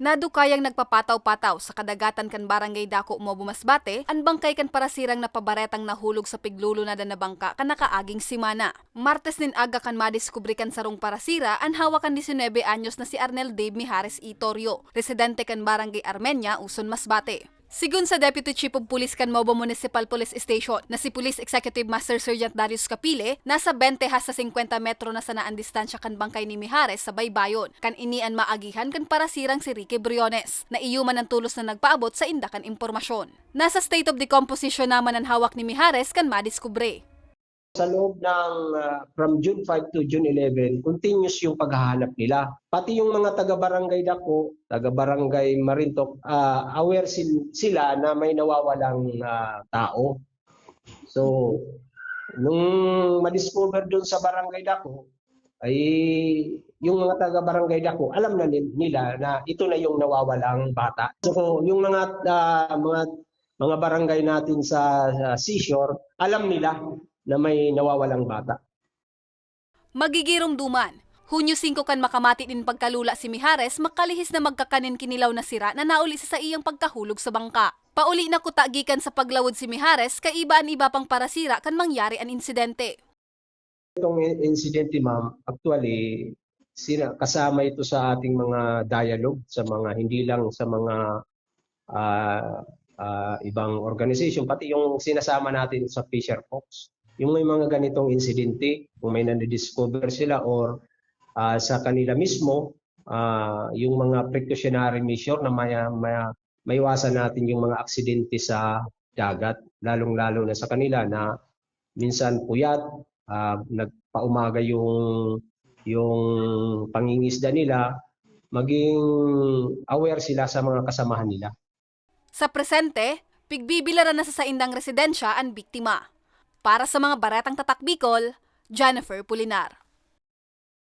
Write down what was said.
Nadukayang nagpapataw-pataw sa kadagatan kan barangay Dako mo bumasbate, an bangkay kan parasirang napabaretang nahulog sa piglulo na na bangka kan nakaaging simana. Martes nin aga kan madiskubre kan sarong parasira an hawakan 19 anyos na si Arnel Dave Mijares Itorio, residente kan barangay Armenia, Uson Masbate. Sigun sa Deputy Chief of Police kan Mobo Municipal Police Station na si Police Executive Master Sergeant Darius Capile, nasa 20 hasta 50 metro na sanaan distansya kan bangkay ni Mijares sa Baybayon, kan inian maagihan kan parasirang si Ricky Briones, na iyuman ng tulos na nagpaabot sa indakan impormasyon. Nasa state of decomposition naman ang hawak ni Mijares kan madiskubre. Sa loob ng ah, from June 5 to June 11, continuous yung paghahanap nila. Pati yung mga taga-barangay Dako, taga-barangay Marintok, ah, aware sil- sila na may nawawalang ah, tao. So, nung madiscover doon sa barangay Dako, ay yung mga taga-barangay Dako, alam na nila na ito na yung nawawalang bata. So, yung mga ah, mga mga barangay natin sa, sa seashore, alam nila na may nawawalang bata. Magigirong duman. Hunyo 5 kan makamati din pagkalula si Mijares makalihis na magkakanin kinilaw na sira na nauli sa iyang pagkahulog sa bangka. Pauli na kutagikan sa paglawod si Mijares kay iba an iba pang parasira kan mangyari an insidente. Itong i- incident, ma'am, actually, sina, kasama ito sa ating mga dialogue, sa mga, hindi lang sa mga ah, ah, ibang organization, pati yung sinasama natin sa Fisher Fox. Yung may mga ganitong insidente, kung may nandidiscover sila or ah, sa kanila mismo, ah, yung mga precautionary measure na may, may, maiwasan natin yung mga aksidente sa dagat, lalong-lalo na sa kanila na minsan puyat, ah, nagpaumaga yung yung pangingisda nila, maging aware sila sa mga kasamahan nila. Sa presente, pigbibilaran na sa saindang residensya ang biktima. Para sa mga baratang tatak Bicol, Jennifer Pulinar.